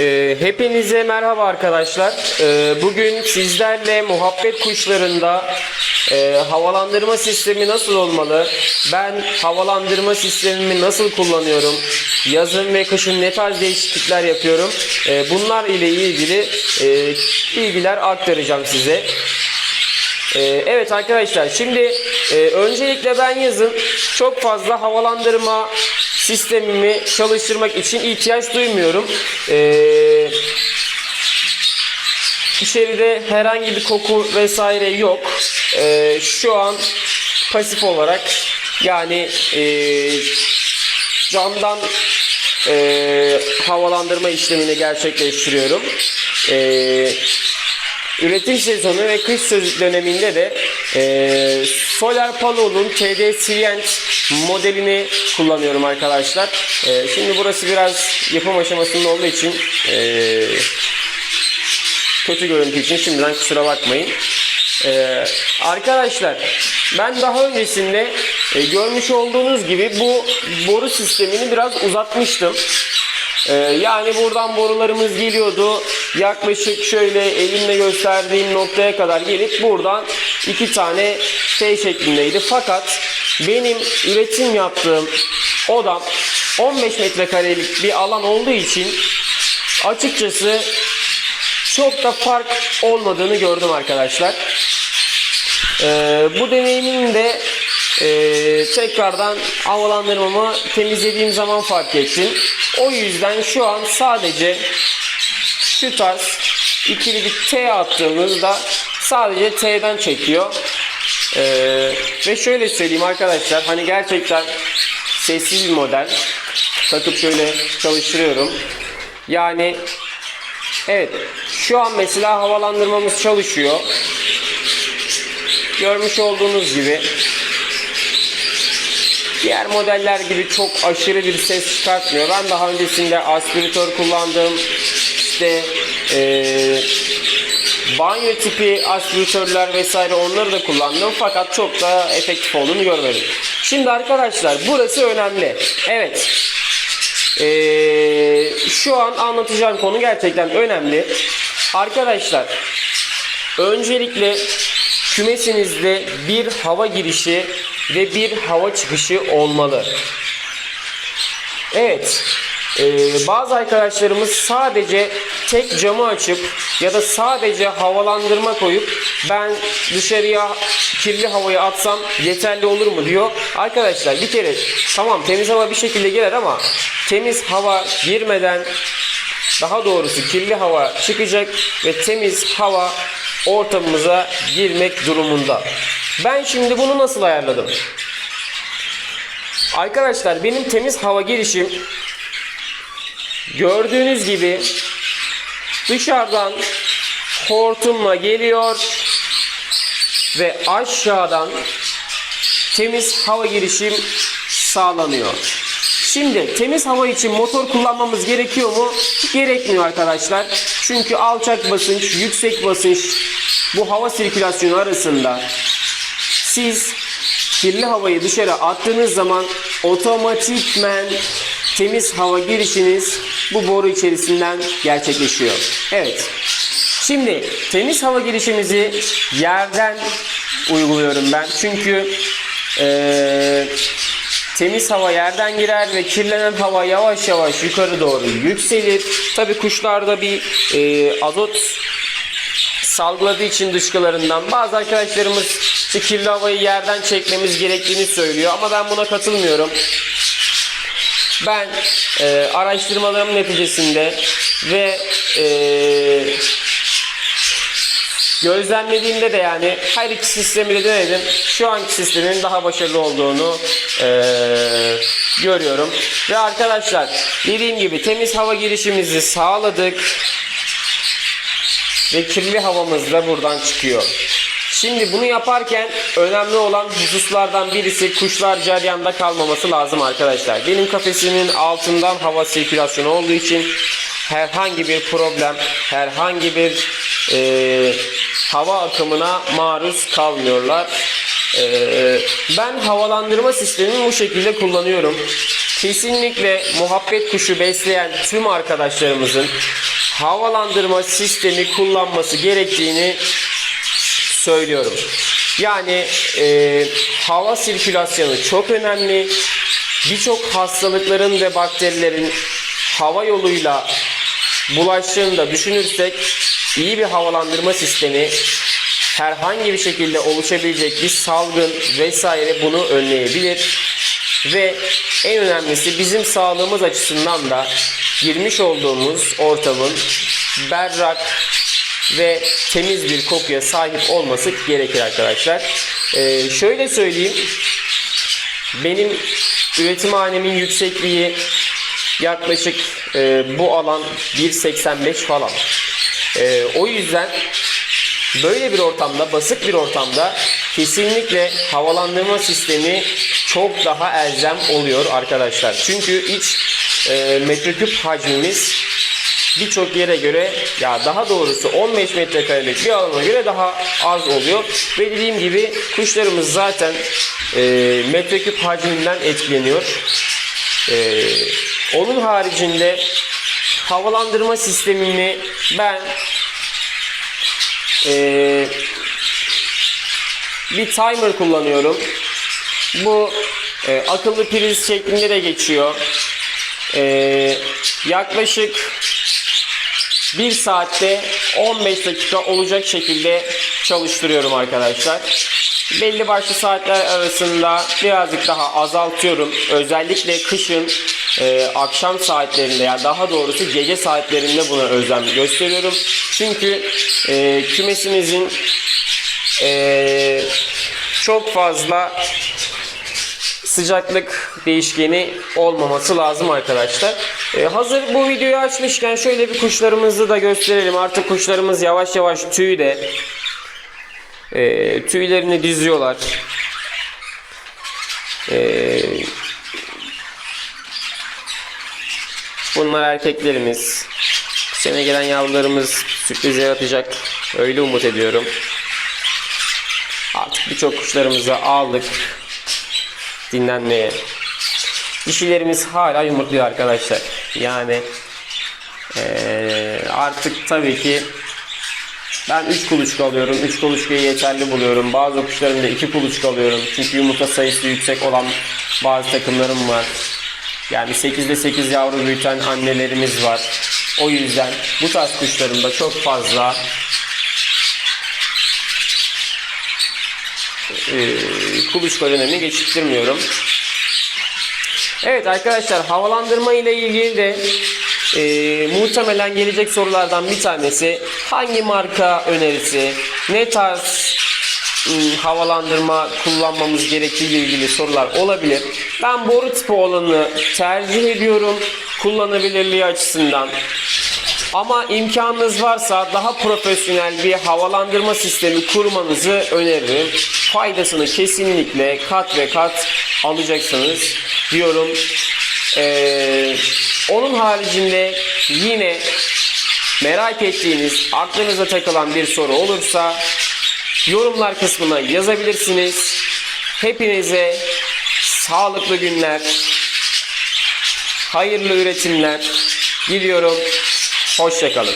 Ee, hepinize merhaba arkadaşlar. Ee, bugün sizlerle muhabbet kuşlarında e, havalandırma sistemi nasıl olmalı? Ben havalandırma sistemimi nasıl kullanıyorum? Yazın ve kışın ne tarz değişiklikler yapıyorum? Ee, bunlar ile ilgili e, bilgiler aktaracağım size. Evet arkadaşlar şimdi e, öncelikle ben yazın çok fazla havalandırma sistemimi çalıştırmak için ihtiyaç duymuyorum. Ee, içeride herhangi bir koku vesaire yok. Ee, şu an pasif olarak yani e, camdan e, havalandırma işlemini gerçekleştiriyorum. E, üretim sezonu ve kış döneminde de e, Solar Palo'nun TD Silient modelini kullanıyorum arkadaşlar. E, şimdi burası biraz yapım aşamasında olduğu için e, kötü görüntü için şimdiden kusura bakmayın. Ee, arkadaşlar ben daha öncesinde e, görmüş olduğunuz gibi bu boru sistemini biraz uzatmıştım. Ee, yani buradan borularımız geliyordu. Yaklaşık şöyle elimle gösterdiğim noktaya kadar gelip buradan iki tane T şeklindeydi. Fakat benim üretim yaptığım odam 15 metrekarelik bir alan olduğu için açıkçası çok da fark olmadığını gördüm arkadaşlar. Ee, bu deneyimin de e, tekrardan havalandırmamı temizlediğim zaman fark ettim. O yüzden şu an sadece şu tarz ikili bir T attığımızda sadece T'den çekiyor. Ee, ve şöyle söyleyeyim arkadaşlar hani gerçekten sessiz bir model. Takıp şöyle çalıştırıyorum. Yani Evet. Şu an mesela havalandırmamız çalışıyor. Görmüş olduğunuz gibi diğer modeller gibi çok aşırı bir ses çıkartmıyor. Ben daha öncesinde aspiratör kullandım. İşte eee banyo tipi aspiratörler vesaire onları da kullandım fakat çok da efektif olduğunu görmedim. Şimdi arkadaşlar burası önemli. Evet. Ee, şu an anlatacağım konu gerçekten önemli. Arkadaşlar öncelikle kümesinizde bir hava girişi ve bir hava çıkışı olmalı. Evet. Ee, bazı arkadaşlarımız sadece tek camı açıp ya da sadece havalandırma koyup ben dışarıya kirli havayı atsam yeterli olur mu diyor. Arkadaşlar bir kere tamam temiz hava bir şekilde gelir ama temiz hava girmeden daha doğrusu kirli hava çıkacak ve temiz hava ortamımıza girmek durumunda. Ben şimdi bunu nasıl ayarladım? Arkadaşlar benim temiz hava girişim gördüğünüz gibi dışarıdan hortumla geliyor ve aşağıdan temiz hava girişim sağlanıyor. Şimdi temiz hava için motor kullanmamız gerekiyor mu? Gerekmiyor arkadaşlar. Çünkü alçak basınç, yüksek basınç bu hava sirkülasyonu arasında siz kirli havayı dışarı attığınız zaman otomatikmen temiz hava girişiniz bu boru içerisinden gerçekleşiyor. Evet. Şimdi temiz hava girişimizi yerden uyguluyorum ben. Çünkü eee Temiz hava yerden girer ve kirlenen hava yavaş yavaş yukarı doğru yükselir. Tabi kuşlarda bir e, azot salgıladığı için dışkılarından bazı arkadaşlarımız kirli havayı yerden çekmemiz gerektiğini söylüyor ama ben buna katılmıyorum. Ben e, araştırmalarım neticesinde ve e, gözlemlediğimde de yani her iki sistemi de denedim. Şu anki sistemin daha başarılı olduğunu eee, görüyorum. Ve arkadaşlar dediğim gibi temiz hava girişimizi sağladık. Ve kirli havamız da buradan çıkıyor. Şimdi bunu yaparken önemli olan hususlardan birisi kuşlar ceryanda kalmaması lazım arkadaşlar. Benim kafesimin altından hava sirkülasyonu olduğu için herhangi bir problem, herhangi bir e, hava akımına maruz kalmıyorlar. E, ben havalandırma sistemini bu şekilde kullanıyorum. kesinlikle muhabbet kuşu besleyen tüm arkadaşlarımızın havalandırma sistemi kullanması gerektiğini söylüyorum. Yani e, hava sirkülasyonu çok önemli. Birçok hastalıkların ve bakterilerin hava yoluyla bulaştığını da düşünürsek iyi bir havalandırma sistemi herhangi bir şekilde oluşabilecek bir salgın vesaire bunu önleyebilir. Ve en önemlisi bizim sağlığımız açısından da girmiş olduğumuz ortamın berrak ve temiz bir kokuya sahip olması gerekir arkadaşlar. Ee, şöyle söyleyeyim. Benim üretimhanemin yüksekliği yaklaşık e, bu alan 1.85 falan. E, o yüzden böyle bir ortamda, basık bir ortamda kesinlikle havalandırma sistemi çok daha elzem oluyor arkadaşlar. Çünkü iç e, metreküp hacmimiz birçok yere göre ya daha doğrusu 15 metrekarelik bir alana göre daha az oluyor. Ve dediğim gibi kuşlarımız zaten e, metreküp hacminden etkileniyor. E, onun haricinde havalandırma sistemini ben e, bir timer kullanıyorum. Bu e, akıllı priz şeklinde de geçiyor. E, yaklaşık 1 saatte 15 dakika olacak şekilde çalıştırıyorum arkadaşlar. Belli başlı saatler arasında birazcık daha azaltıyorum. Özellikle kışın e, akşam saatlerinde ya daha doğrusu gece saatlerinde buna özen gösteriyorum. Çünkü e, kümesimizin e, çok fazla sıcaklık değişkeni olmaması lazım arkadaşlar. Ee, hazır bu videoyu açmışken şöyle bir kuşlarımızı da gösterelim. Artık kuşlarımız yavaş yavaş tüyde. Ee, tüylerini diziyorlar. Ee, bunlar erkeklerimiz. Sene gelen yavrularımız sürpriz yaratacak. Öyle umut ediyorum. Artık birçok kuşlarımızı aldık dinlenmeye. Dişilerimiz hala yumurtluyor arkadaşlar. Yani eee, artık tabii ki ben 3 kuluçka alıyorum. 3 kuluçkayı yeterli buluyorum. Bazı kuşlarımda 2 kuluçka alıyorum. Çünkü yumurta sayısı yüksek olan bazı takımlarım var. Yani 8'de 8 yavru büyüten annelerimiz var. O yüzden bu tarz kuşlarımda çok fazla e, kuluçka dönemi geçirtmiyorum. Evet arkadaşlar havalandırma ile ilgili de e, muhtemelen gelecek sorulardan bir tanesi hangi marka önerisi, ne tarz ım, havalandırma kullanmamız gerektiği ile ilgili sorular olabilir. Ben boru tipi olanı tercih ediyorum kullanabilirliği açısından. Ama imkanınız varsa daha profesyonel bir havalandırma sistemi kurmanızı öneririm. Faydasını kesinlikle kat ve kat alacaksınız diyorum. Ee, onun haricinde yine merak ettiğiniz, aklınıza takılan bir soru olursa yorumlar kısmına yazabilirsiniz. Hepinize sağlıklı günler, hayırlı üretimler diliyorum. Hoşçakalın.